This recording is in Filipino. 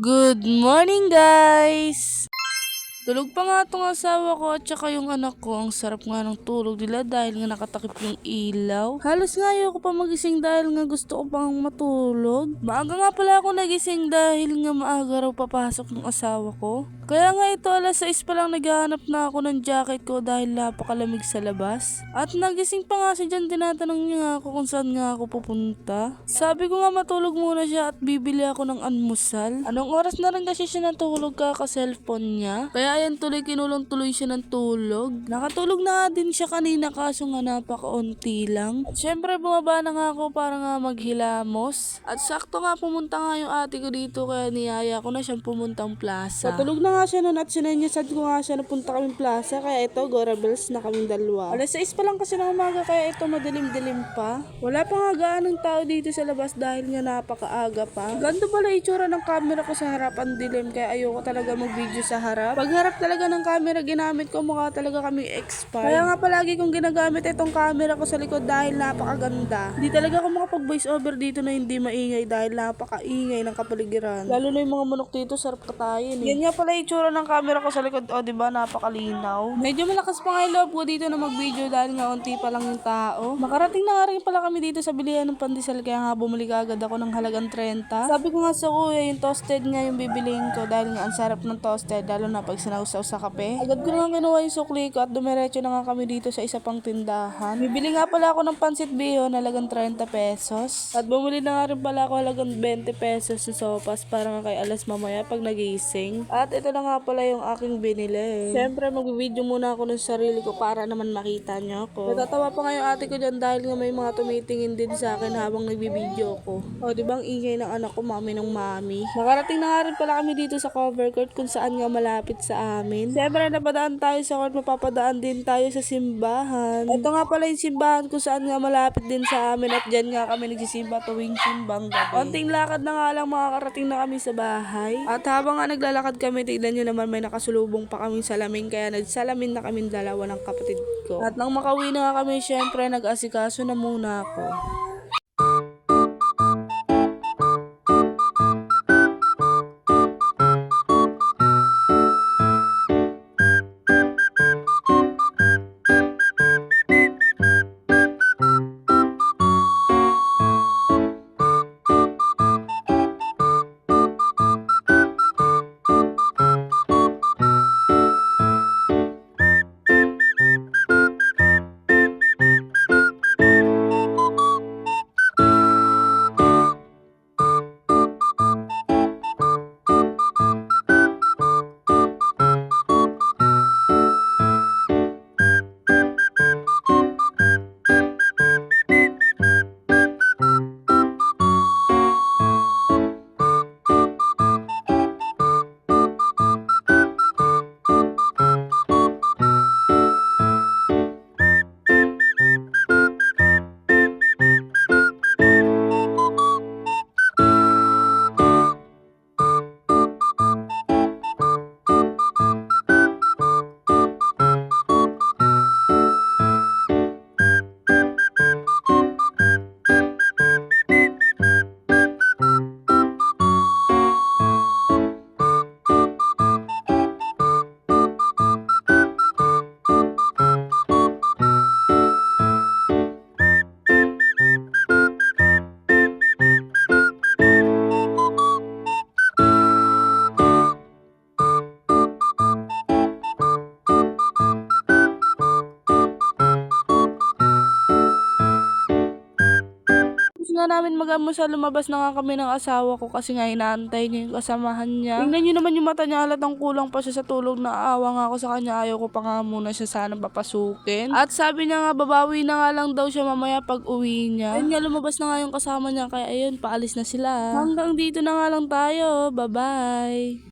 Good morning guys! Tulog pa nga itong asawa ko at saka yung anak ko. Ang sarap nga ng tulog nila dahil nga nakatakip yung ilaw. Halos nga ayoko pa magising dahil nga gusto ko pang matulog. Maaga nga pala ako nagising dahil nga maaga raw papasok ng asawa ko. Kaya nga ito alas 6 pa lang naghahanap na ako ng jacket ko dahil napakalamig sa labas. At nagising pa nga siya dyan, tinatanong niya ako kung saan nga ako pupunta. Sabi ko nga matulog muna siya at bibili ako ng almusal. Anong oras na rin kasi siya natulog ka cellphone niya. Kaya ayan tuloy kinulong tuloy siya ng tulog. Nakatulog na din siya kanina kaso nga napakaunti lang. At syempre bumaba na nga ako para nga maghilamos. At sakto nga pumunta nga yung ate ko dito kaya niyaya ko na siyang pumuntang plaza. Natulog na nga siya noon at sinenyasad ko nga siya na punta kaming plaza kaya ito Gorabels na kaming dalawa. Alas 6 pa lang kasi ng umaga kaya ito madilim-dilim pa. Wala pa nga gaanong tao dito sa labas dahil nga napakaaga pa. Ganto pala itsura ng camera ko sa harap ang dilim kaya ayoko talaga mag-video sa harap. Pag harap talaga ng camera ginamit ko mukha talaga kami expert. Kaya nga palagi kong ginagamit itong camera ko sa likod dahil napakaganda. Hindi talaga ako makapag voice over dito na hindi maingay dahil napakaingay ng kapaligiran. Lalo na yung mga manok dito sarap katayin eh. Yan nga pala itsura ng camera ko sa likod. O, di ba Napakalinaw. Medyo malakas pa nga yung loob ko dito na mag-video dahil nga unti pa lang yung tao. Makarating na nga rin pala kami dito sa bilihan ng pandesal kaya nga bumili ka agad ako ng halagang 30. Sabi ko nga sa kuya, yung toasted nga yung bibiliin ko dahil nga ang sarap ng toasted lalo na pag sinausaw sa kape. Agad ko na nga kinuha yung sukli ko at dumiretso na nga kami dito sa isa pang tindahan. Bibili nga pala ako ng pansit biho na halagang 30 pesos. At bumili na nga rin pala ako halagang 20 pesos sa sopas para nga kay alas mamaya pag nagising. At ito na nga pala yung aking binili. Siyempre, mag-video muna ako ng sarili ko para naman makita niyo ako. Natatawa pa nga yung ate ko dyan dahil nga may mga tumitingin din sa akin habang nagbibideo ko. O, di ba ang ingay ng anak ko, mami ng mami. Nakarating na nga rin pala kami dito sa cover court kung saan nga malapit sa amin. Siyempre, napadaan tayo sa court, mapapadaan din tayo sa simbahan. Ito nga pala yung simbahan kung saan nga malapit din sa amin at dyan nga kami nagsisimba tuwing simbang gabi. Konting lakad na nga lang makakarating na kami sa bahay. At habang nga naglalakad kami, tignan nyo naman may nakasulubong pa kaming salamin kaya nagsalamin na kami dalawa ng kapatid ko. At nang makauwi na nga kami, syempre nag-asikaso na muna ako. Nga namin mag-almusal, lumabas na nga kami ng asawa ko kasi nga inaantay niya yung kasamahan niya. Tingnan niyo naman yung mata niya, halatang kulang pa siya sa tulog na aawa nga ako sa kanya, ayaw ko pa nga muna siya sana papasukin. At sabi niya nga, babawi na nga lang daw siya mamaya pag uwi niya. Ayun nga, lumabas na nga yung kasama niya, kaya ayun, paalis na sila. Hanggang dito na nga lang tayo, bye-bye!